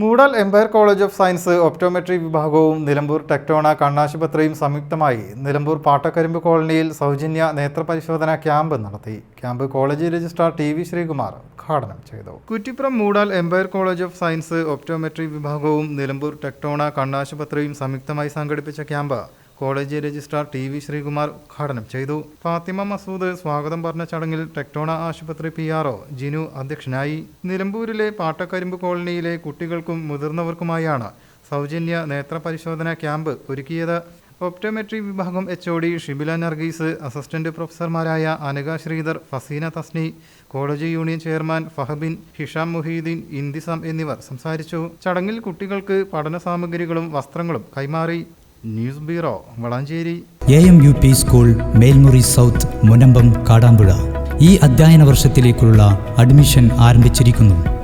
Moodal empire college of science optometry വിഭാഗവും നിലമ്പൂർ ടെക്ടോണ കണ്ണാശുപത്രിയും സംയുക്തമായി നിലമ്പൂർ പാട്ടക്കരിമ്പ് കോളനിയിൽ സൗജന്യ നേത്രപരിശോധന ക്യാമ്പ് നടത്തി. Camp college registrar T V Sreekumar ഉദ്ഘാടനം ചെയ്തു. Kuttippuram Moodal Empire college of science optometry വിഭാഗവും നിലമ്പൂർ ടെക്ടോണ കണ്ണാശുപത്രിയും സംയുക്തമായി സംഘടിപ്പിച്ച camp college registrar T V Sreekumar ഉദ്ഘാടനം ചെയ്തു. ഫാത്തിമ മസൂദ് സ്വാഗതം പറഞ്ഞ ചടങ്ങിൽ ടെക്ടോണ ആശുപത്രി പി ആർ ജിനു അധ്യക്ഷനായി. നിലമ്പൂരിലെ പാട്ടക്കരിമ്പ് കോളനിയിലെ കുട്ടികൾക്കും മുതിർന്നവർക്കുമായാണ് സൗജന്യ നേത്ര പരിശോധനാ ക്യാമ്പ് ഒരുക്കിയത്. ഒപ്റ്റോമെട്രി വിഭാഗം H O D Shibila Nargees assistant പ്രൊഫസർമാരായ Anagha Sreedhar Faseena Thasni college union chairman Fahabin Hisham Muhiyudheen Indisam എന്നിവർ സംസാരിച്ചു. ചടങ്ങിൽ കുട്ടികൾക്ക് പഠന സാമഗ്രികളും വസ്ത്രങ്ങളും കൈമാറി. News bureau Valanchery. A M U P school Melmuri south Munambam Kadampuzha. ഈ അധ്യയന വർഷത്തിലേക്കുള്ള അഡ്മിഷൻ ആരംഭിച്ചിരിക്കുന്നു.